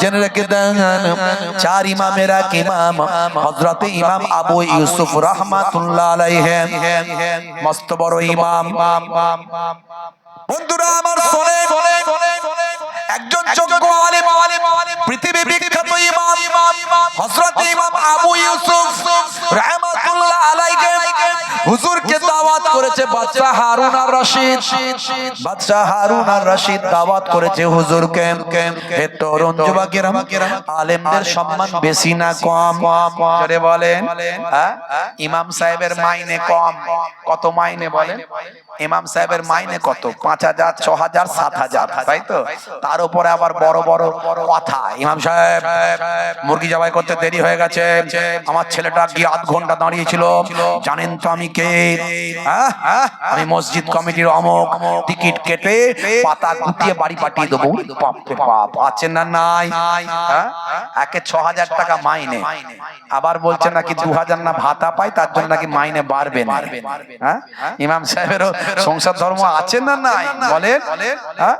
জেনে রেখে দেন, চার ইমামের এক ইমাম, হযরতে ইমাম আবু ইউসুফ রাহমাতুল্লাহ আলাইহি। মস্ত বড় ইমাম। বন্ধুরা, আমার শোনে, একজন যোগ্য আলেম, পৃথিবী বিখ্যাত ইমাম, হযরত ইমাম আবু ইউসুফ আলাইহি হুজুরকে দাওয়াত করেছে বাদশা হারুন আর রশিদ। বাদশা হারুন আর রশিদ দাওয়াত করেছে হুজুরকে। হে তরুণ যুবকেরা আলেমদের সম্মান বেশি না কম? করে বলেন। হ্যাঁ? ইমাম সাহেবের মাইনে কম। কত মাইনে বলেন? ইমাম সাহেবের মাইনে কত? পাঁচ হাজার ছ হাজার সাত হাজার তাই তো? তার উপরে আবার বড় বড় কথা। ইমাম সাহেব মুরগি জবাই করতে দেরি হয়ে গেছে। আমার ছেলেটা গিয়ে আধ ঘণ্টা দাঁড়িয়েছিল। জানেন তো আমি কে? হ্যাঁ? আমি মসজিদ কমিটির অমক টিকিট কেটে পাতা গুটিয়ে বাড়ি পাঠিয়ে দেবো। বাপ না নাই? হ্যাঁ? একে ছ হাজার টাকা মাইনে। আবার বলছে নাকি দু হাজার না ভাতা পাই তার জন্য নাকি মাইনে বাড়বে না। হ্যাঁ? ইমাম সাহেবেরও সংসার ধর্ম আছে না নাই? বলেন। হ্যাঁ?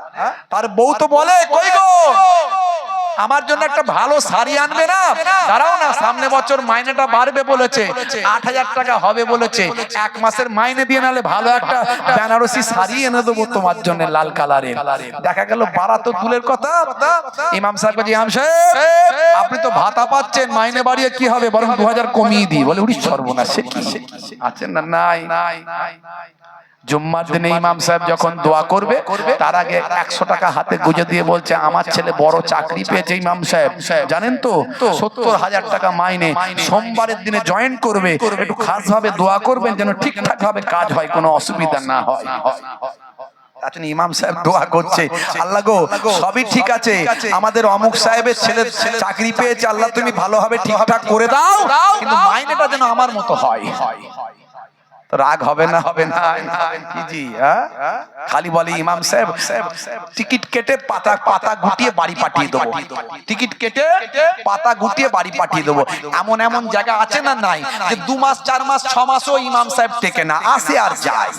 তার বউ তো বলে কই গো? আমার জন্য একটা ভালো শাড়ি আনবে না? দাঁড়াও না সামনে বছর মাইনেটা বাড়বে বলেছে। আট হাজার টাকা হবে বলেছে। এক মাসের মাইনে দিয়ে নালে ভালো একটা বেনারসি শাড়ি এনে দেবো তোমার জন্য লাল কালারের। দেখা গেল বাড়া তো দূরের কথা। ইমাম সাহেব ইমাম সাহেব আপনি তো ভাতা পাচ্ছেন মাইনে বাড়িয়ে কি হবে? বরং দু হাজার কমিয়ে দিই। বলে উড়ি সর্বনাশ কি আছেন না? নাই নাই নাই। জুম্মার দিনে ইমাম সাহেব যখন দোয়া করবে তার আগে একশো টাকা হাতে গুজে দিয়ে বলছে আমার ছেলে বড় চাকরি পেয়েছে ইমাম সাহেব। জানেন তো সত্তর হাজার টাকা মাইনে সোমবারের দিনে জয়েন করবে একটু খাস ভাবে দোয়া করবেন যেন ঠিকঠাক ভাবে কাজ হয় কোনো অসুবিধা না হয়। ইমাম সাহেব দোয়া করছে আল্লাহ গো সবই ঠিক আছে। আমাদের অমুক সাহেবের ছেলে চাকরি পেয়েছে আল্লাহ তুমি ভালোভাবে ঠিকঠাক করে দাও কিন্তু মাইনেটা যেন আমার মতো হয়। রাগ হবে না। হবে না। কি জি হ্যাঁ? খালি বলে ইমাম সাহেব টিকিট কেটে পাতা পাতা গুটিয়ে বাড়ি পাঠিয়ে দেবো। টিকিট কেটে পাতা গুটিয়ে বাড়ি পাঠিয়ে দেবো। এমন এমন জায়গা আছে না নাই যে দু মাস চার মাস ছ মাসও ইমাম সাহেব টেকে না। আসে আর যায়।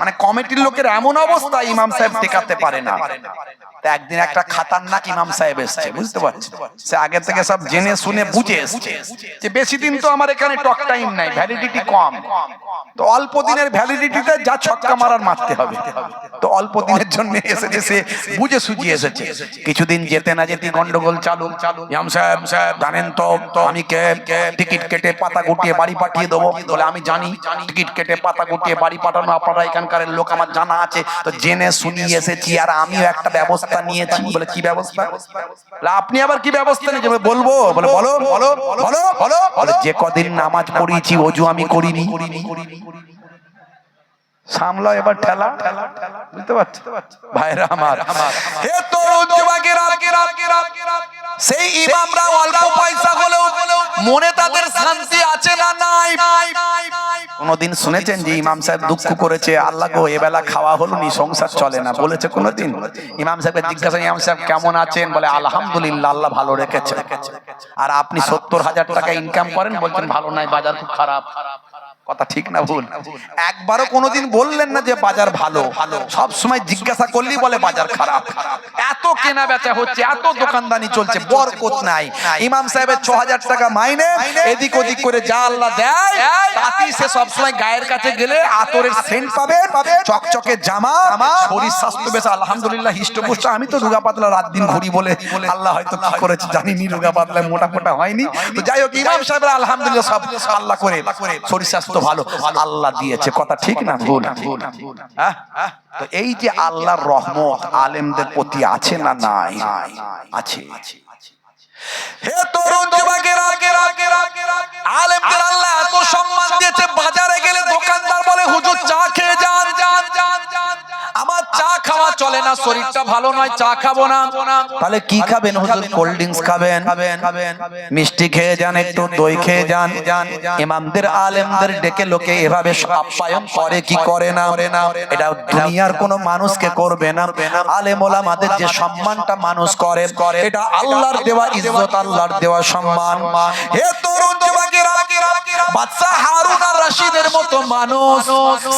মানে কমিটির লোকের এমন অবস্থা ইমাম সাহেব টেকাতে পারে না। একদিন একটা খাতারনাক ইমাম সাহেব এসছে বুঝতে পারছি সে আগে থেকে সব জেনে শুনে বুঝে এসছে। যে বেশি দিন তো আমার এখানে টক টাইম নাই ভ্যালিডিটি কম। তো অল্প দিনের ভ্যালিডিটিতে যা ছক্কা মারার মারতে হবে। তো অল্প দিনের জন্য এসেছে সে বুঝে সুঝিয়ে এসেছে। কিছুদিন যেতে না যেতে গন্ডগোল চালু। ইমাম সাহেব সাহেব জানেন তো আমি কে? টিকিট কেটে পাতা গুটিয়ে বাড়ি পাঠিয়ে দেবো বলে আমি জানি। টিকিট কেটে পাতা গুটিয়ে বাড়ি পাঠানো আপনারা এখানকার লোক আমার জানা আছে। তো জেনে শুনিয়ে এসেছি আর আমিও একটা ব্যবস্থা নিয়েছি। বলে কি ব্যবস্থা? বলে, আপনি আবার কি ব্যবস্থা নিয়েছেন? বলব। বলে বলো বলো বলো বলো। বলে, যে কদিন নামাজ পড়িয়েছি অজু আমি করিনি করিনি করিনি। সামলাও এবার ঠেলা। বুঝতে পারছ? ভাইরা আমার। হে তরুণ যুবকেরা সেই ইমামরা অল্প পয়সা হলেও মনে তাদের শান্তি আছে না নাই? কোনদিন শুনেছেন যে ইমাম সাহেব দুঃখ করেছে? আল্লাহ গো এবেলা খাওয়া হলো নি সংসার চলে না বলেছে কোনদিন? ইমাম সাহেবের জিজ্ঞাসা ইমাম সাহেব কেমন আছেন? বলে আলহামদুলিল্লাহ আল্লাহ ভালো রেখেছে। আর আপনি সত্তর হাজার টাকা ইনকাম করেন বলছেন ভালো নাই বাজার খুব খারাপ। কথা ঠিক না ভুল। একবারও কোনোদিন বললেন না যে বাজার ভালো। ভালো সব সময় জিজ্ঞাসা করলেই বলে বাজার খারাপ। এত কেনা বেচা হচ্ছে এত দোকানদানি চলছে বরকত নাই। ইমাম সাহেবের ছ হাজার টাকা মাইনে এদিক ওদিক করে যা আল্লাহ দেয় তাতেই সে সবসময় গায়ের কাছে গেলে আতরের সেন্ট পাবে চকচকে জামা শরীর স্বাস্থ্য বেশ আলহামদুলিল্লাহ হিষ্টপুষ্ট। আমি তো রুগা পাতলা রাত দিন ঘুরি বলে আল্লাহ হয়তো কি করেছে জানিনি রুগা পাতলায় মোটা মোটা হয়নি। তো যাই হোক ইমাম সাহেবের আলহামদুলিল্লাহ সব আল্লাহ করে শরীর স্বাস্থ্য ভালো আল্লাহ দিয়েছে। কথা ঠিক না ভুল? হ্যাঁ? তো এই যে আল্লাহর রহমত আলেমদের প্রতি আছে না নাই? আছে। হে আলেমদের আল্লাহ এত সম্মান দিয়েছে, বাজারে গেলে দোকানদার বলে, হুজুর চা খেয়ে যান। চলে না, শরীরটা ভালো নয়, চা খাব না। তাহলে কি খাবেন হুজুর? কোল্ড ড্রিঙ্কস খাবেন? মিষ্টি খেয়ে যান, একটু দই খেয়ে যান। ইমামদের আলেমদের ডেকে লোকে এভাবে আপ্যায়ন করে, কি করে না? এটা দুনিয়ার কোনো মানুষকে করবে না। আলেম ওলামাদের যে সম্মানটা মানুষ করে, এটা আল্লাহর দেওয়া ইজ্জত, আল্লাহর দেওয়া সম্মান। হে তরুণ যুবকেরা বাদশা হারুন আর রশিদের মতো মানুষ।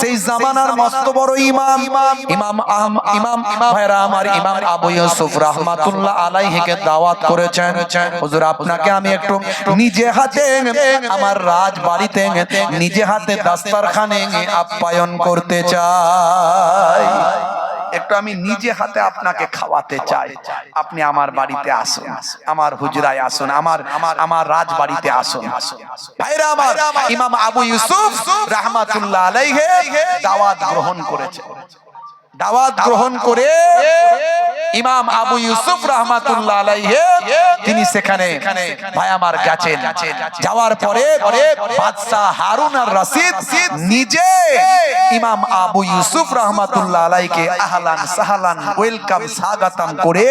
সেই জামানার মস্ত বড় ইমাম। ইমাম আহম- ইমাম ভাইরা আমার ইমাম আবু ইউসুফ রাহমাতুল্লাহ আলাইহিকে দাওয়াত করেছেন। হুজুর, আপনাকে আমি একটু নিজে হাতে আমার রাজবাড়িতে নিজে হাতে দাস্তারখানে আপ্যায়ন করতে চাই। একটু আমি নিজে হাতে আপনাকে খাওয়াতে চাই। আপনি আমার বাড়িতে আসুন। আমার হুজরায় আসুন। আমার আমার আমার রাজবাড়িতে আসুন। ভাইরা আমার ইমাম আবু ইউসুফ রাহমাতুল্লাহ আলাইহি দাওয়াত গ্রহণ করেছে। দাওয়াত গ্রহণ করে ইমাম আবু ইউসুফ রহমাতুল্লাহ আলাইহি তিনি সেখানে ভাই আমার গেছেন। যাওয়ার পরে বাদশাহ হারুন আর রশিদ নিজে ইমাম আবু ইউসুফ রহমাতুল্লাহ আলাইকে আহলান সাহলান ওয়েলকাম স্বাগতম করে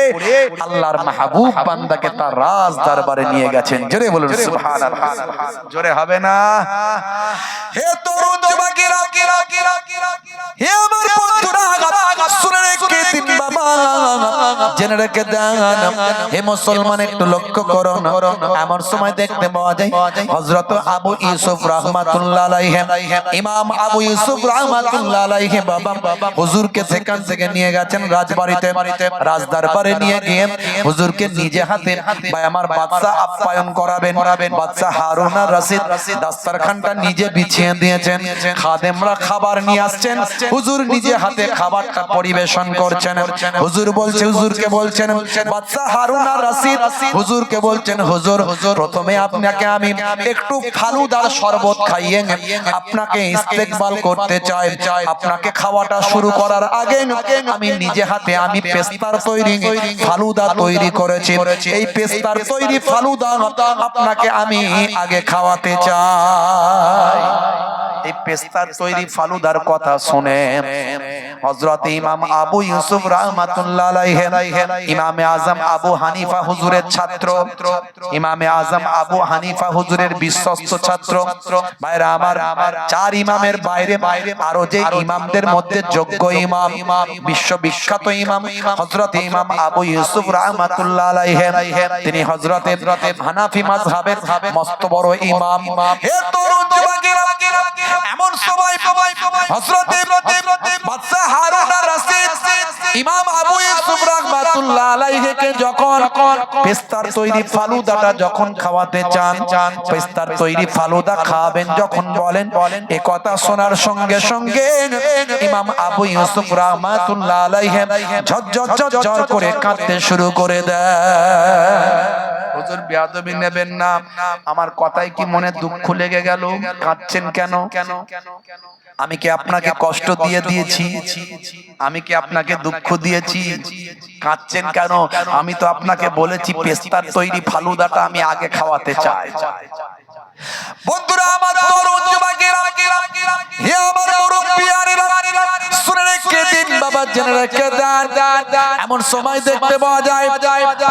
আল্লাহর মাহবুব বান্দাকে তার রাজ দরবারে নিয়ে গেছেন। জোরে বলুন সুবহানাল্লাহ। জোরে হবে না? হে তরুণ যুবকেরা হে জেনে রেখে হে মুসলমান, একটু লক্ষ্য করুন এমন সময় দেখতে পাওয়া যায়, হযরত আবু ইউসুফ রাহমাতুল্লাহ ইমাম আবু ইউসুফ রাহমাতুল্লাহ আলাইহি বাবা হুজুরকে সেখান থেকে নিয়ে গেছেন রাজবাড়িতে রাজ দরবারে নিয়ে গিয়ে হুজুরকে নিজে হাতে ভাই আমার বাদশা আপ্যায়ন করাবেন বাদশা হারুন আর রশিদ দাস্তারখানটা নিজে বিছিয়ে দিয়েছেন, খাদেমরা খাবার নিয়ে আসছেন, হুজুর নিজে হাতে খাবারটা পরিবেশন করছেন। হুজুর বলছে হুজুরকে বলছেন, বাদশা হারুন আর রশিদ, হুজুরকে বলছেন, হুজুর, প্রথমে আপনাকে আমি একটু ফালুদার শরবত খাইয়ে আপনাকে ইস্তেকবাল করতে চাই। আপনাকে খাওয়াটা শুরু করার আগে আমি নিজে হাতে আমি পেস্তার তৈরি, ফালুদা তৈরি করেছি। এই পেস্তার তৈরি ফালুদা আপনাকে আমি আগে খাওয়াতে চাই। এই পেস্তার তৈরি ফালুদার কথা শুনে হযরত ইমাম আবু ইউসুফ রাহমাতুল্লাহ ইমামে আজম আবু হানিফা হুজুরের ছাত্র, ইমামে আজম আবু হানিফা হুজুরের বিশ্বস্ত ছাত্র। ভাইরা আমার চার ইমামের বাইরে বাইরে আরও যে ইমামদের মধ্যে যোগ্য ইমাম, বিশ্ববিখ্যাত ইমাম, হযরত ইমাম আবু ইউসুফ রাহমাতুল্লাহ আলাইহি তিনি হযরত হানাফি মাযহাবের মস্ত বড় ইমাম। হে তরুণ যুবকেরা, এমন সময় হযরত বাদশা হারুন রশিদ ইমাম আবু ইউসুফ রাহমাতুল্লাহ আলাইহিকে যখন পেস্তার তৈরি ফালুদাটা যখন খাওয়াতে চান পেস্তার তৈরি ফালুদা খাবেন যখন বলেন এ কথা শোনার সঙ্গে সঙ্গে ইমাম আবু ইউসুফ রাহমাতুল্লাহ আলাইহি ঝরঝর ঝরঝর করে কাঁদতে শুরু করে দেয়। হুজুর বেয়াদবি নেবেন না। আমার কথায় কি মনে দুঃখ লেগে গেল? কাঁদছেন কেন কেন? কেন? আমি কি আপনাকে কষ্ট দিয়ে দিয়েছি? আমি কি আপনাকে দুঃখ দিয়েছি? কাঁদছেন কেন? আমি তো আপনাকে বলেছি পেস্তার তৈরি ফালুদাটা আমি আগে খাওয়াতে চাই। বন্ধুরা আমার তরুণ যুবকেরা হে আমার মুরব্বিয়ানেরা শুনে রেখে দিন বাবা জেনে রেখে দেন। এমন সময় দেখতে পাওয়া যায়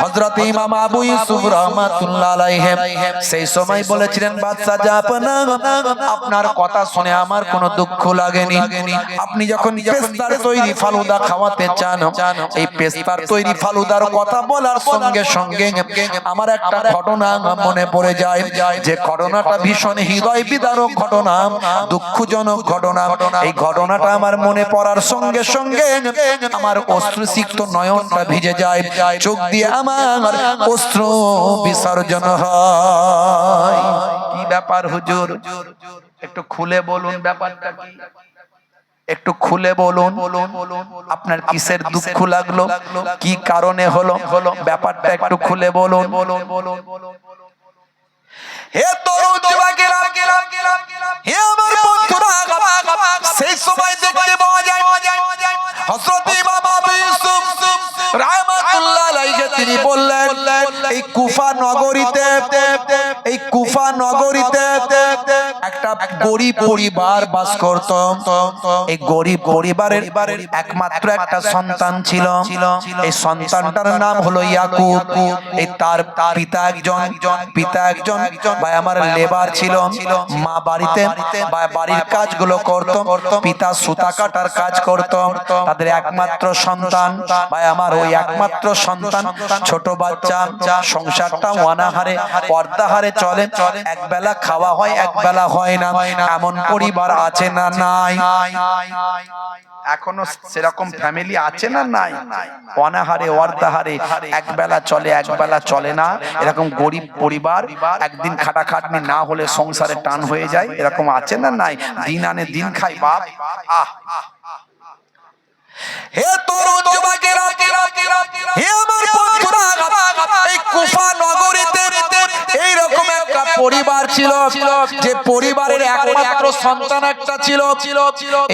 হযরত ইমাম আবু ইউসুফ রাহমাতুল্লাহ আলাইহি। সেই সময় বলেছিলেন বাদশা জাপানা আপনার কথা শুনে আমার কোনো দুঃখ লাগেনি। আপনি যখন পেস্তার তৈরি ফালুদা খাওয়াতে চান এই পেস্তার তৈরি ফালুদার কথা বলার সঙ্গে সঙ্গে আমার একটা ঘটনা মনে পড়ে যায় যে ঘটনাটা ভীষণ হৃদয় বিদারক ঘটনা দুঃখজনক ঘটনা। এই ঘটনাটা আমার মনে পড়ার সঙ্গে সঙ্গে আমার অশ্রুসিক্ত নয়নটা ভিজে যায় চোখ দিয়ে আমার অস্ত্র বিসর্জন হয়। কি ব্যাপার হুজুর? একটু খুলে বলুন ব্যাপারটা কি? একটু খুলে বলুন। আপনার কিসের দুঃখ লাগল? কি কারণে হলো? হলো ব্যাপারটা একটু খুলে বলুন। হে তরুণ হে আমার বন্ধুরা সেই সময় দেখতে হযরত ইমাম আবু ইউসুফ রাহমাতুল্লাহ আলাইহি তিনি বললেন এই কুফা নগরীতে, এই কুফা নগরীতে একটা গরিব পরিবার বাস করত। এই গরিব পরিবারের একমাত্র একটা সন্তান ছিল। এই সন্তানটার নাম হলো ইয়াকুব। এই তার পিতা একজন পিতা একজন, ভাই আমার লেবার ছিল। মা বাড়িতে বাড়ির কাজগুলো করত। পিতা সুতা কাটার কাজ করত। তাদের একমাত্র সন্তান, ভাই আমার ওই একমাত্র সন্তান, ছোট বাচ্চা। সংসারটা অনাহারে পর্দাহারে চলে। এক বেলা খাওয়া হয় এক বেলা হয় না। এমন পরিবার আছে না নাই। এখনও সেরকম ফ্যামিলি আছে না নাই? অনাহারে অর্ধাহারে এক বেলা চলে এক বেলা চলে না। এরকম গরিব পরিবার একদিন খাটাখাটনি না হলে সংসারে টান হয়ে যায়। এরকম আছে না নাই? দিন আনে দিন খাই বাপ। আহ। হে যুবকেরা হে আমার এই কুফ পরিবার ছিল, যে পরিবারের একমাত্র সন্তান একটা ছিল।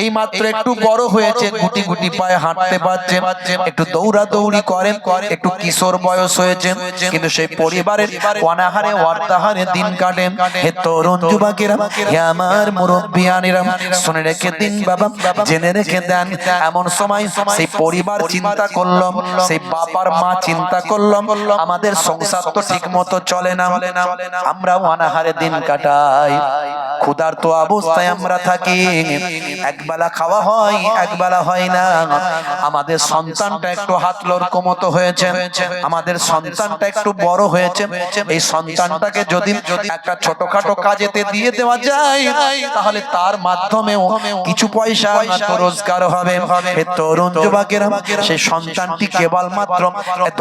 এই মাত্র একটু বড় হয়েছে, গুটি গুটি পায়ে হাঁটতে পারছে, একটু দৌড়া দৌড়ি করেন একটু কিশোর বয়স হয়েছে, কিন্তু সেই পরিবারের অনাহারে, অর্ধাহারে দিন কাটে। হে তরুণ যুবকেরা, হে আমার মুরব্বিয়ানিরা, শুনে রেখে দিন বাবা, জেনে রেখে দেন, এমন সময় সেই পরিবার চিন্তা করলাম সেই বাবার মা চিন্তা করলাম আমাদের সংসার তো ঠিক মতো চলে না আমরা অনাহারে দিন কাটাই। ক্ষুধার তো অবস্থায় আমরা থাকি। একবেলা খাওয়া হয় একবেলা হয় না। আমাদের সন্তানটা একটু হাত লড়কো মতো হয়েছে। আমাদের সন্তানটা একটু বড় হয়েছে। এই সন্তানটাকে যদি একটা ছোটখাটো কাজেতে দিয়ে দেওয়া যায়, তাহলে তার মাধ্যমেও কিছু পয়সা রোজগার হবে। তরুণ যুবকেরা, সেই সন্তানটি কেবলমাত্র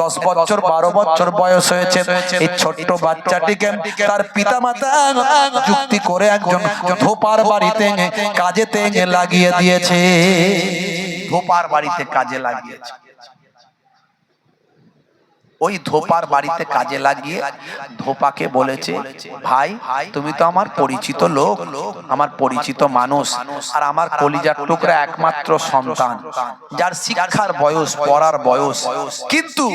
দশ বছর, বারো বছর বয়স হয়েছে। এই ছোট্ট বাচ্চাটিকে তার পিতা মাতা যুক্তি করে একজন ধোপার বাড়িতে কাজে কাজেতে লাগিয়ে দিয়েছে। ধোপার বাড়িতে কাজে লাগিয়েছে। ওই ধোপার বাড়িতে কাজে লাগিয়ে ধোপাকে বলেছে, ভাই, তুমি তো আমার পরিচিত লোক, আমার পরিচিত মানুষ, আর আমার কলিজার টুকরা একমাত্র সন্তান, যার শিক্ষার বয়স, পড়ার বয়স। কিন্তু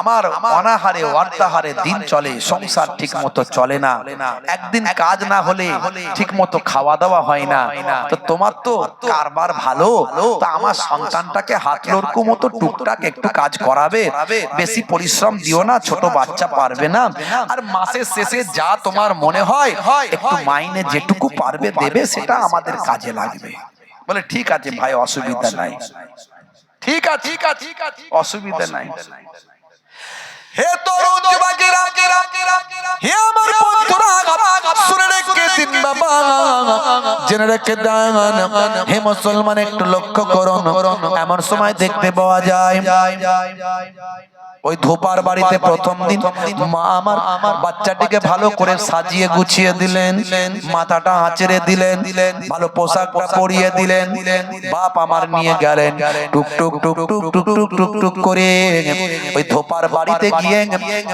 আমার অনাহারে অর্ধাহারে দিন চলে, সংসার ঠিক মতো চলে না। একদিন কাজ না হলে ঠিক মতো খাওয়া দাওয়া হয় না। তো তোমার তো কারবার ভালো, তো আমার সন্তানটাকে হাত লড়কু মতো টুকটাক একটু কাজ করাবে, বেশি পরিশ্রম দিও না ছোট বাচ্চা পারবে না। আর মাসের শেষে যা তোমার মনে হয় একটু মাইনে যেটুকু পারবে দেবে সেটা আমাদের কাজে লাগবে। বলে ঠিক আছে ভাই অসুবিধা নাই। ঠিক আছে ঠিক আছে ঠিক আছে। অসুবিধা নাই। হে তরুণ যুবকেরা হে আমার বন্ধুরা শুনে রেখে দিন বাবা। জেনে রেখে দেন হে মুসলমান একটু লক্ষ্য করুন। এমন সময় দেখতে পাওয়া যায় ওই ধোপার বাড়িতে প্রথম দিন মা আমার আমার বাচ্চাটিকে ভালো করে সাজিয়ে গুছিয়ে দিলেন, মাথাটা আঁচড়ে দিলেন, ভালো পোশাকটা পরিয়ে দিলেন, বাপ আমার নিয়ে গেলেন, টুক টুক টুক টুক টুক টুক করে ওই ধোপার বাড়িতে গিয়ে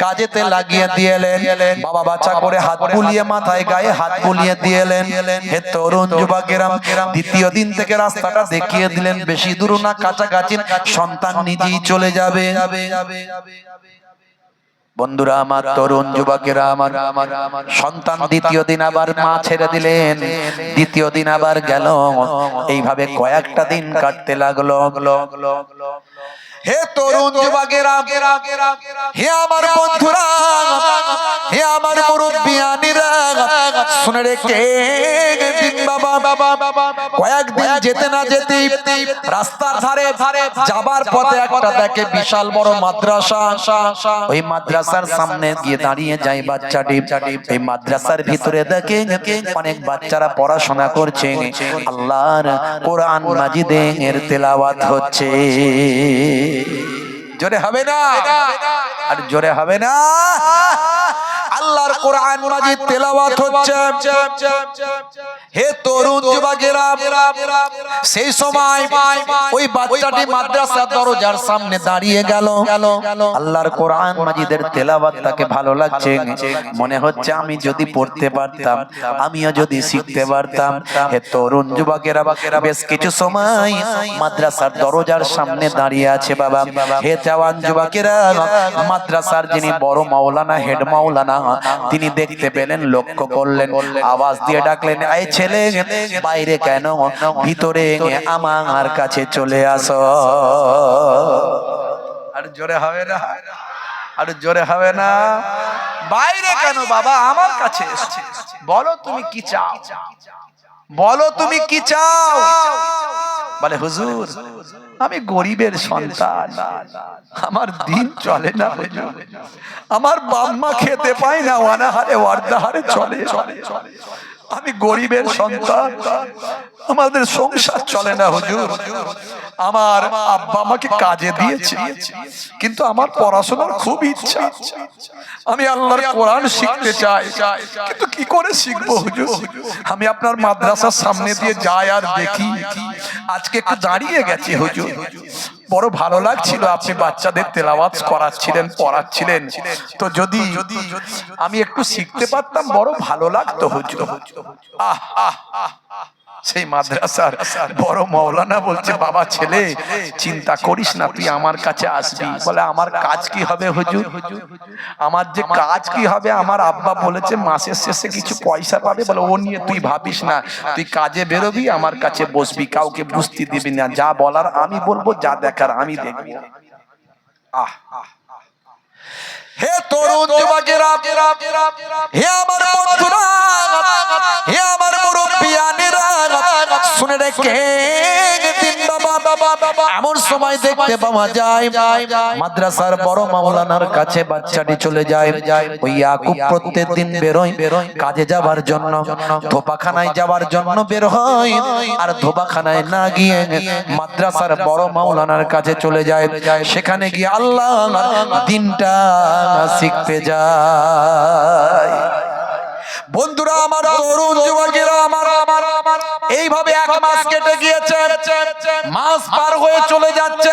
কাজেতে লাগিয়ে দিয়েলেন, বাবা বাচ্চা করে হাত বুলিয়ে মাথায় গায়ে হাত বুলিয়ে দিয়েলেন, হে তরুণ দ্বিতীয় দিন থেকে রাস্তাটা দেখিয়ে দিলেন, বেশি দূর না, কাছাকাছি, সন্তান নিজেই চলে যাবে। বন্ধুরা, আমার তরুণ যুবকেরা, আমার আমার সন্তান দ্বিতীয় দিন আবার মা ছেড়ে দিলেন। দ্বিতীয় দিন আবার গেল। এইভাবে কয়েকটা দিন কাটতে লাগল। হে তরুণ যুবকেরা হে আমার বন্ধুরা হে আমার মুরব্বিয়ানিরা শুনে রেখে দিন বাবা বাবা বাবা কয়েকদিন যেতে না যেতে রাস্তার ধারে ধারে যাবার পথে একটা দেখে বিশাল বড় মাদ্রাসা। ওই মাদ্রাসার সামনে গিয়ে দাঁড়িয়ে যায় বাচ্চাটি। এই মাদ্রাসার ভিতরে দেখে অনেক বাচ্চারা পড়াশোনা করছে। আল্লাহর কোরআন মাজিদের তেলাওয়াত হচ্ছে। জোরে হবে না? আর জোরে হবে না? আল্লাহর কোরআন মাজিদ তেলাওয়াত হচ্ছে। হে তরুণ যুবকেরা সেই সময় ওই বাচ্চাটি মাদ্রাসার দরজার সামনে দাঁড়িয়ে গেল। আল্লাহর কোরআন মাজিদের তেলাওয়াত তাকে ভালো লাগছে। মনে হচ্ছে আমি যদি পড়তে পারতাম আমিও যদি শিখতে পারতাম। হে তরুণ যুবকেরা বেশ কিছু সময় মাদ্রাসার দরজার সামনে দাঁড়িয়ে আছে বাবা। হে জওয়ান যুবকেরা মাদ্রাসার যিনি বড় মাওলানা হেড মাওলানা তিনি দেখতে পেলেন, লক্ষ্য করলেন, আওয়াজ দিয়ে ডাকলেন, এই ছেলে, বাইরে কেন ভিতরে আমার কাছে চলে আসো? আর জোরে হবে না, আর জোরে হবে না। বাইরে কেন বাবা? আমার কাছে। বলো তুমি কি চাও? বলো তুমি কি চাও? বলে হুজুর আমি গরিবের সন্তান। আমার দিন চলে না আমার বাম্মা খেতে পায় না অনাহারে ওয়ার্দাহারে চলে চলে চলে। আমি গরিবের সন্তান। আমাদের সংসার চলে না হুজুর। আমার আব্বা আমাকে কাজে দিয়েছে। কিন্তু আমার পড়াশোনার খুব ইচ্ছা। আমি আল্লাহর কোরআন শিখতে চাই। কিন্তু কি করে শিখব হুজুর? আমি আপনার মাদ্রাসার সামনে দিয়ে যাই আর দেখি। আজকে একটু দাঁড়িয়ে গেছি হুজুর। বড় ভালো লাগছিল আপনি বাচ্চাদের তেলাওয়াত করাচ্ছিলেন পড়াচ্ছিলেন। তো যদি আমি একটু শিখতে পারতাম বড় ভালো লাগতো হুজুর আহ আহ আহ। সেই মাদ্রাসার বড় মৌলানা বলছে, বাবা ছেলে, চিন্তা করিস না, তুই আমার কাছে আসবি। বলে, আমার কাজ কি হবে হুজুর? আমার যে কাজ কি হবে, আমার আব্বা বলেছে, মাসের শেষে কিছু পয়সা পাবে। বলে, ও নিয়ে তুই ভাবিস না, তুই কাজে বেরোবি, আমার কাছে বসবি, কাউকে বুঝতে দিবি না। যা বলার আমি বলব, যা দেখার আমি দেখব। আহ হে তরুণ যুবকেরা, হে আমার বন্ধুরা, হে আমার রেখে এমন সময় দেখতে পাওয়া যায়, মাদ্রাসার বড় মাওলানার কাছে বাচ্চাটি চলে যায়। ওই ইয়াকুব প্রত্যেক দিন বেরোয় বেরোয়, কাজে যাবার জন্য, ধোপাখানায় যাওয়ার জন্য বের হয়। আর ধোপাখানায় না গিয়ে মাদ্রাসার বড় মাওলানার কাছে চলে যায়। সেখানে গিয়ে আল্লাহ দিনটা শিখতে যায়। বন্ধুরা, আমার তরুণ যুবকেরা, আমার এইভাবে এক মাস কেটে গিয়েছে। মাস পার হয়ে চলে যাচ্ছে।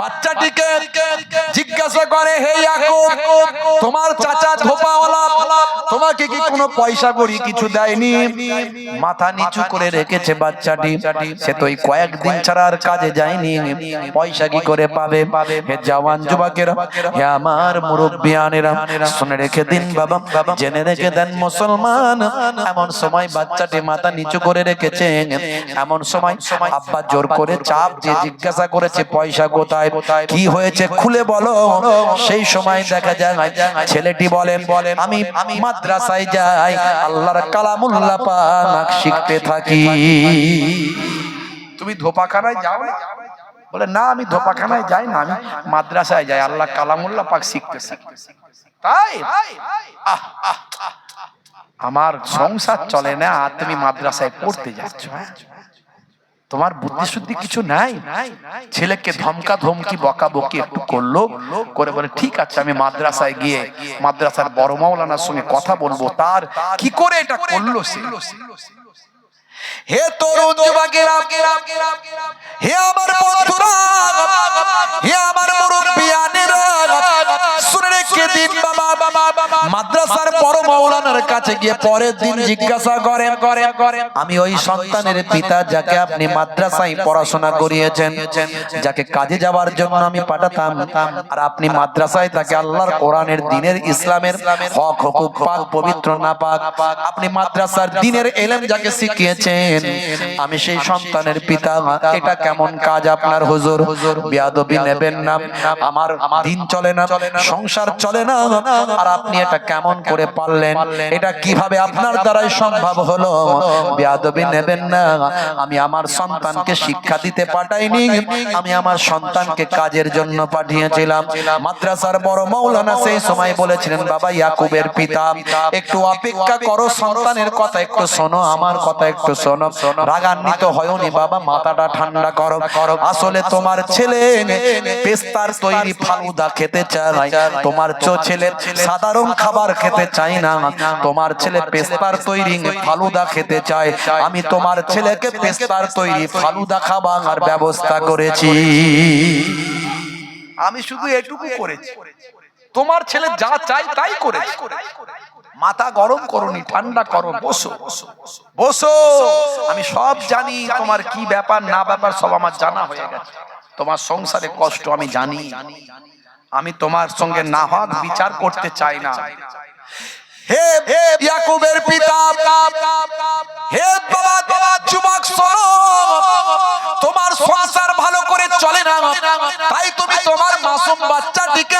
বাচ্চাটিকে জিজ্ঞাসা করে, হে তোমার চাচা ধোপাওয়ালা, তোমাকে কি কোনো পয়সা করি কিছু দেয়নি? মাথা নিচু করে রেখেছে বাচ্চাটি। সে তো এই কয়েকদিন ছাড়া আর কাজে যায়নি। পয়সা কি করে পাবে? পাবে হে জওয়ান যুবকেরা, হে আমার মুরব্বিয়ানেরা শুনে রেখে দিন বাবা বাবা। জেনে রেখে দেন মুসলমান এমন সময় বাচ্চাটি মাথা নিচু করে রেখেছে এমন সময় আব্বা জোর করে চাপ যে জিজ্ঞাসা করেছে পয়সা কোথায়? কোথায় কি হয়েছে? খুলে বলো। সেই সময় দেখা যায় ছেলেটি বলেন বলেন আমি আমি মাদ্রাসায় যাই আল্লাহর কালামুল্লাহ পাক শিখতে থাকি। তুমি ধোপাখানায় যাও বলে না আমি ধোপাখানায় যাই না আমি মাদ্রাসায় যাই আল্লাহ কালামুল্লাহ পাক শিখতে শিখতে তাই? আহ, আহ, আহ। আমার সংসার চলে না আর তুমি মাদ্রাসায় পড়তে যাচ্ছ? তোমার বুদ্ধি শুদ্ধি কিছু নাই। ছেলেকে ধমকা ধমকি বকা বকি একটু করল করে বলে ঠিক আছে আমি মাদ্রাসায় গিয়ে মাদ্রাসার বড় মাওলানার সঙ্গে কথা বলব। তার কি করে এটা করল সে? হে তরুণ যুবকেরা হে আমার বন্ধুরা হে আমার মুরব্বিয়ানেরা শুনে রেখে দিন বাবা বাবা। মাদ্রাসার বড় মাওলানার কাছে গিয়ে পরের দিন জিজ্ঞাসা করেন করেন করেন আমি ওই সন্তানের পিতা যাকে আপনি মাদ্রাসায় পড়াশোনা করিয়েছেন যাকে কাজে যাওয়ার জন্য আমি পাঠাতাম আর আপনি মাদ্রাসায় তাকে আল্লাহর কোরআনের দিনের ইসলামের হক হুকুক পাক পবিত্র না পাক আপনি মাদ্রাসার দিনের এলেম যাকে শিখিয়েছেন আমি সেই সন্তানের পিতা এটা কেমন কাজ আপনার হুজুর? হুজুর? বিয়াদবি নেবেন না আমার দিন চলে না সংসার চলে না আর আপনি এটা কেমন করে পারলেন এটা কীভাবে আপনার দ্বারাই সম্ভব হলো? বিয়াদবি নেবেন না। আমি আমার সন্তানকে শিক্ষা দিতে পাঠাইনি। আমি আমার সন্তানকে কাজের জন্য পাঠিয়েছিলাম। মাদ্রাসার বড় মৌলানা সেই সময় বলেছিলেন বাবা ইয়াকুবের পিতা একটু অপেক্ষা করো সন্তানের কথা একটু শোনো আমার কথা একটু শোনো। রাগান্বিত হয়নি বাবা মাথাটা ঠান্ডা করো। করো। আসলে তোমার ছেলে পেস্তার তৈরি ফালুদা খেতে চায়। তোমার চো ছেলে সাধারণ খাবার খেতে চাই না। তোমার ছেলে পেস্তার তৈরি ফালুদা খেতে চায়। আমি তোমার ছেলেকে পেস্তার তৈরি ফালুদা খাবার ব্যবস্থা করেছি। আমি শুধু এটুকু করেছি। তোমার ছেলে যা চাই তাই করেছি। মাথা গরম করনি, ঠান্ডা করো, বসো। বসো। আমি সব জানি তোমার কি ব্যাপার, না ব্যাপার, সব আমার জানা হয়ে গেছে। তোমার সংসারে কষ্ট, আমি জানি। আমি তোমার সঙ্গে না হক বিচার করতে চাই না। হে হে ইয়াকুবের পিতা হে বাবা বাবা যুবক শোনো। তোমার সংসার ভালো করে চলে না তাই তুমি তোমার মাসুম বাচ্চাটিকে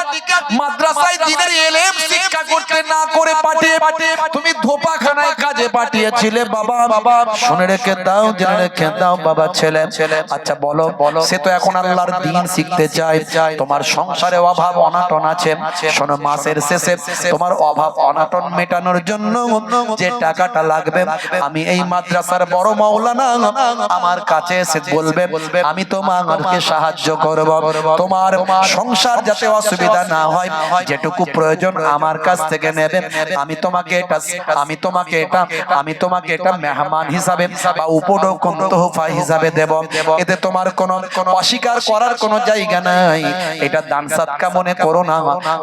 মাদ্রাসায় দিনের এলেম শিক্ষা করতে না করে পাঠিয়ে পাঠিয়ে তুমি ধোপাখানায় কাজে পাঠিয়েছিলে বাবা বাবা শুনে রেখে দাও জেনে রেখে দাও বাবা ছেলে। ছেলে। আচ্ছা বলো বলো সে তো এখন আল্লাহর দিন শিখতে চায় তোমার সংসারে অভাব অনাটন আছে। শোনো মাসের শেষে তোমার অভাব অনাটন মেটানোর জন্য যে টাকাটা লাগবে আমি এই মাদ্রাসার বড় মাওলানা আমার কাছে এসে বলবে আমি তোমাকে সাহায্য করব। তোমার সংসার যাতে অসুবিধা না হয় যেটুকু প্রয়োজন আমার কাছ থেকে নেবে। আমি তোমাকে এটা আমি তোমাকে এটা আমি তোমাকে এটা মেহমান হিসাবে বা উপঢৌকন তোহফা হিসাবে দেব। এতে তোমার কোনো অস্বীকার করার কোনো জায়গা নাই। এটা দান সাদকা মনে করো না।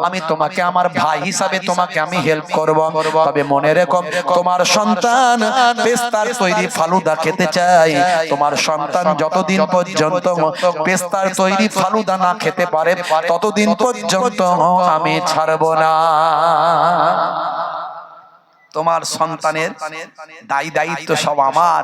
আমি তোমাকে আমার ভাই হিসাবে তোমাকে আমি হেল্প করব। তবে মনে রেখো তোমার সন্তান পেস্তার তৈরি ফালুদা খেতে চাই তোমার সন্তান যতদিন পর্যন্ত পেস্তার তৈরি ফালুদা না খেতে পারে, ততদিন পর্যন্ত আমি ছাড়ব না। তোমার সন্তানের দায়ী দায়িত্ব সব আমার,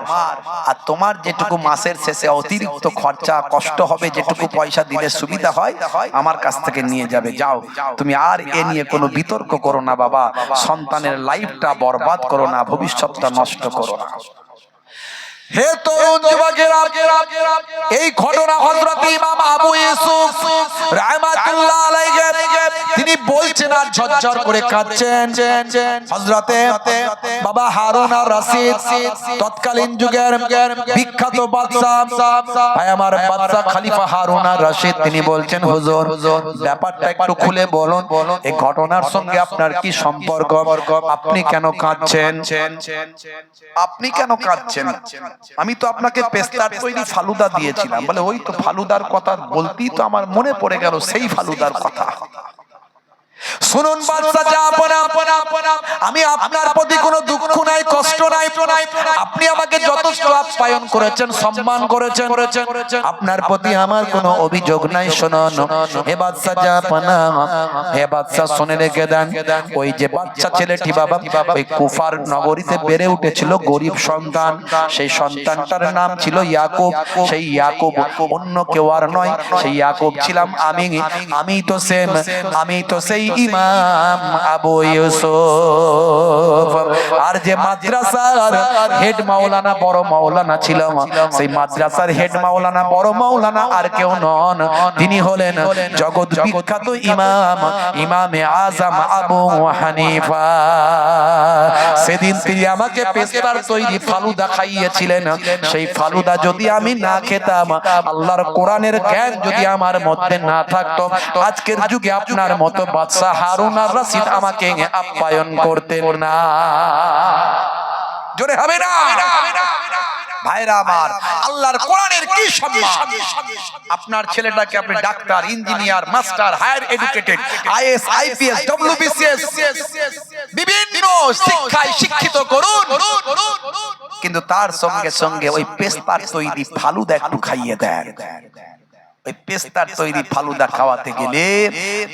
আর তোমার যেটুকু মাসের শেষে অতিরিক্ত খরচা, কষ্ট হবে যেটুকু পয়সা দিলে সুবিধা হয়, আমার কাছ থেকে নিয়ে যাবে। যাও, তুমি আর এ নিয়ে কোনো বিতর্ক করো না বাবা। সন্তানের লাইফটা বরবাদ করো না, ভবিষ্যৎটা নষ্ট করো না। হে তরুণ এই ঘটনা ইমাম আবু ইউসুফ রাহমাতুল্লাহ আলাইহি, তিনি বলছেন আর ঝরঝর করে কাঁদছেন। বাবা হারুন আর রশিদ, তৎকালীন যুগের বিখ্যাত ভাই আমার খলিফা হারুন আর রশিদ, তিনি বলছেন, হুজুর, ব্যাপারটা একটু খুলে বলুন, এই ঘটনার সঙ্গে আপনার কি সম্পর্ক? আপনি কেন কাঁদছেন? আপনি কেন কাঁদছেন? আমি তো আপনাকে পেস্তার তৈরি ফালুদা দিয়েছিলাম। বলে ওই তো ফালুদার কথা বলতেই তো আমার মনে পড়ে গেল সেই ফালুদার কথা। শুনুন বাদশা জাহাপনা আমি আপনার প্রতি কোনো দুঃখ নাই কষ্ট নাই আপনি আমাকে যথেষ্ট আপ্যায়ন করেছেন সম্মান করেছেন। আপনার প্রতি আমার কোনো অভিযোগ নাই শুনুন হে বাদশা জাহাপনা হে বাদশা শুনে রেখে দেন ওই যে বাচ্চা ছেলেটি বাবা ওই কুফার নগরীতে বেড়ে উঠেছিল গরিব সন্তান। সেই সন্তানটার নাম ছিল ইয়াকুব। সেই ইয়াকুব অন্য কেউ আর নয় সেই ইয়াকুব ছিলাম আমি আমি তো সেম আমি তো সেই ইমাম আবু ইউসুফ। আর যে মাদ্রাসার হেড মাওলানা, বড় মাওলানা ছিল সেই মাদ্রাসার হেড মাওলানা, বড় মাওলানা আর কেউ নন। তিনি হলেন জগৎ বিখ্যাত ইমাম, ইমামে আজম আবু হানিফা। সেদিন তিনি আমাকে পেস্তার তৈরি ফালুদা খাইয়েছিলেন। সেই ফালুদা যদি আমি না খেতাম, আল্লাহর কোরআনের জ্ঞান যদি আমার মধ্যে না থাকতো, আজকের যুগে আপনার মতো বাদশাহ হারুন আর রশিদ আমাকে আপ্যায়ন করতেন না। জোরে হবে না? ভাইরা আমার, আল্লাহর কোরআনের কি সম্মান? আপনার ছেলেটাকে আপনি doctor, engineer, master, higher educated, IAS, IPS, WBCS, বিভিন্ন শিক্ষায় শিক্ষিত করুন। কিন্তু তার সঙ্গে সঙ্গে ওই পেস্তার তৈরি ফালুদা একটু খাইয়ে দেন। ওই পেস্তার তৈরি ফালুদা খাওয়াতে গেলে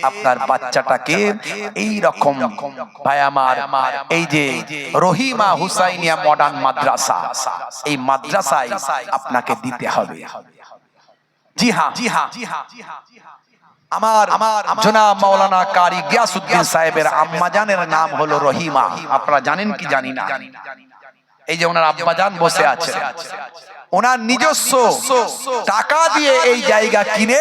আপনার বাচ্চাটাকে এই রকম ভাই আমার এই যে রহিমা হুসাইনিয়া মডার্ন মাদ্রাসা, এই মাদ্রাসায় আপনাকে দিতে হবে। জি হ্যাঁ জি হ্যাঁ আমার আমার জনাব মাওলানা কারি গিয়াসউদ্দিন সাহেবের আম্মাজানের নাম হলো রহিমা। আপনারা জানেন কি জানি না? এই যে ওনার আব্বাজান বসে আছে। ওনার নিজস্ব টাকা দিয়ে এই জায়গা কিনে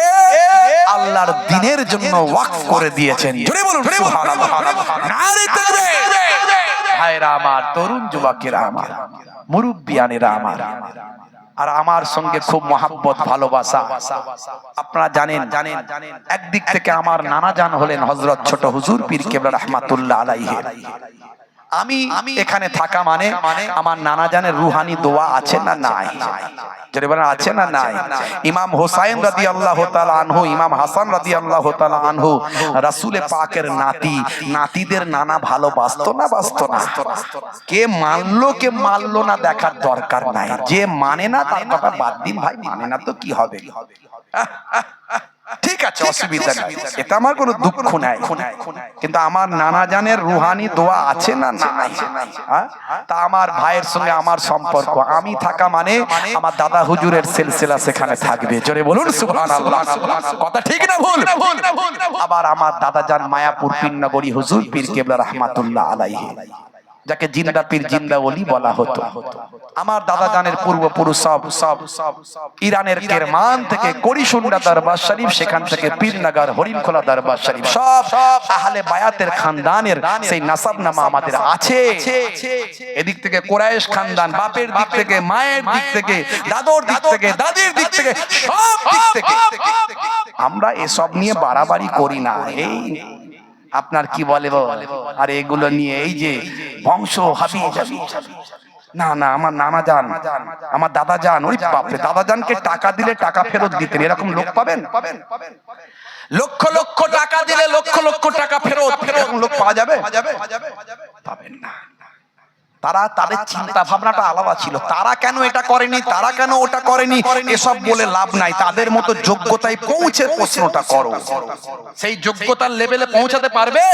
আল্লাহর দিনের জন্য ওয়াকফ করে দিয়েছেন। জোরে বলুন সুবহানাল্লাহ। নারে তাকবীর ভাইরা আমার তরুণ যুবকেরা আমার মুরব্বিয়ানেরা আমার। আর আমার সঙ্গে খুব মহাব্বত ভালোবাসা। আপনারা জানেন জানেন একদিক থেকে আমার নানা জান হলেন হজরত ছোট হুজুর পীর কেবলা রহমাতুল্লাহ আলাইহি। আমি আমি এখানে থাকা মানে আমার নানা জানের রুহানি দোয়া আছে না নাই? বলেন আছে না নাই? ইমাম হোসাইন রাদি আল্লাহ আনহু ইমাম হাসান রাদি আল্লাহ আনহু রাসুলে পাকের নাতি নাতিদের নানা ভালোবাসতো না বাসতো না? কে মানলো কে মানলো না দেখার দরকার নাই। যে মানে না তার কথা বাদ দিন ভাই মানে না তো কি হবে? ঠিক আছে অসুবিধা নেই। এটা আমার কোনো দুঃখ নাই। কিন্তু আমার নানা জানের রুহানি দোয়া আছে না নাই? হ্যাঁ? তা আমার ভাইয়ের সঙ্গে আমার সম্পর্ক। আমি থাকা মানে আমার দাদা হুজুরের সিলসিলা সেখানে থাকবে। জোরে বলুন সুবহানাল্লাহ। কথা ঠিক না ভুল? আবার আমার দাদা যান মায়াপুর পীরনগরী হুজুর পীর কেবলা রহমাতুল্লাহ আলাইহি। যাকে জিন্দা পীর জিন্দা ওলি বলা হতো। আমার দাদা জানের পূর্বপুরুষ সব সব ইরানের কেরমান থেকে করিসুন্ডা দরবার শরীফ সেখান থেকে পীরনগর হরিণখোলা দরবার শরীফ। সব আহলে বায়াতের খানদানের সেই নাসাব নামা আমাদের আছে। এদিক থেকে কোরাইশ খানদান বাপের দিক থেকে মায়ের দিক থেকে দাদর দিক থেকে দাদির দিক থেকে সব দিক থেকে। আমরা এসব নিয়ে বাড়াবাড়ি করি না। এই আপনার কি বলে আর এগুলো নিয়ে এই যে বংশ হাবি জাবি। না না, আমার নানা যান, আমার দাদা যান, ওই বাপরে, দাদা যানকে টাকা দিলে টাকা ফেরত দিতেন, এরকম লোক পাবেন? লক্ষ লক্ষ টাকা দিলে লক্ষ লক্ষ টাকা ফেরত ফেরত লোক পাওয়া যাবে? পাবেন না। তারা তাদের চিন্তা ভাবনাটা আলাদা ছিল। তারা কেন এটা করেনি? তারা কেন ওটা করেনি? এসব বলে লাভ নাই। তাদের মতো যোগ্যতায় পৌঁছে প্রশ্নটা করো। সেই যোগ্যতার লেভেলে পৌঁছাতে পারবে?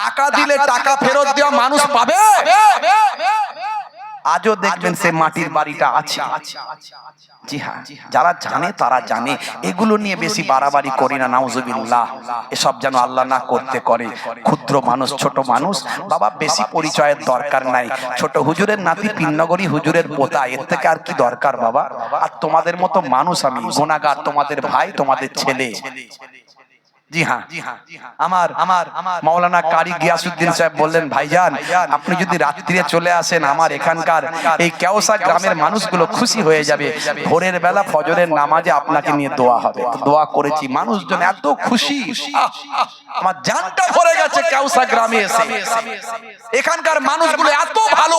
টাকা দিলে টাকা ফেরত দেওয়া মানুষ পাবে? আজও দেখবেন সে মাটির বাড়িটা আছে। জি হ্যাঁ যারা জানে তারা জানে। এগুলো নিয়ে বেশি বাড়াবাড়ি করি না নাউজুবিল্লাহ। এসব যেন আল্লাহ না করতে করে। ক্ষুদ্র মানুষ ছোট মানুষ বাবা বেশি পরিচয়ের দরকার নাই। ছোট হুজুরের নাতি পিন্নগরী হুজুরের পোতা এর থেকে আর কি দরকার বাবা? আর তোমাদের মতো মানুষ আমি গোনাগার তোমাদের ভাই তোমাদের ছেলে। জি হ্যাঁ। আমার আমার মাওলানা কারি গিয়াসুদ্দিন সাহেব বললেন ভাইজান আপনি যদি রাত্রিরে চলে আসেন আমার এখানকার এই কেওসা গ্রামের মানুষগুলো খুশি হয়ে যাবে। ভোরের বেলা ফজরের নামাজে আপনাকে নিয়ে দোয়া হবে। দোয়া করেছি মানুষজন এত খুশি। আমার জানটা ভরে গেছে কেওসা গ্রামে এসে। এখানকার মানুষগুলো এত ভালো,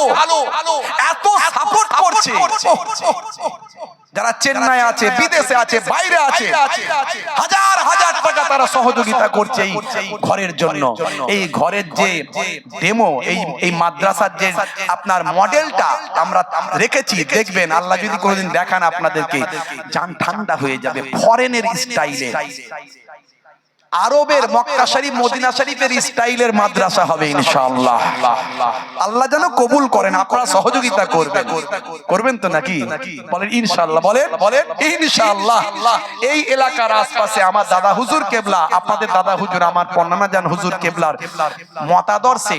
এত সাপোর্ট করছে। যারা চেন্নাই আছে, বিদেশে আছে, বাইরে আছে, হাজার হাজার টাকা তারা সহযোগিতা করছে এই ঘরের জন্য। এই ঘরের যে ডেমো এই এই মাদ্রাসার যে আপনার মডেলটা আমরা রেখেছি, দেখবেন, আল্লাহ যদি কোনোদিন দেখান আপনাদেরকে যান ঠান্ডা হয়ে যাবে ফরেনের স্টাইলে আরবের মক্কা শরীফ মদিনা শরীফের স্টাইলের মাদ্রাসা হবে ইনশাআল্লাহ। আল্লাহ যেন কবুল করেন আপনারা সহযোগিতা করবেন। করবেন। তো নাকি? বলেন ইনশাআল্লাহ বলেন বলেন ইনশাআল্লাহ। এই এলাকার আশপাশে আমার দাদা হুজুর কেবলা আপনাদের দাদা হুজুর আমার পন্নানা জান হুজুর কেবলার মতাদর্শে।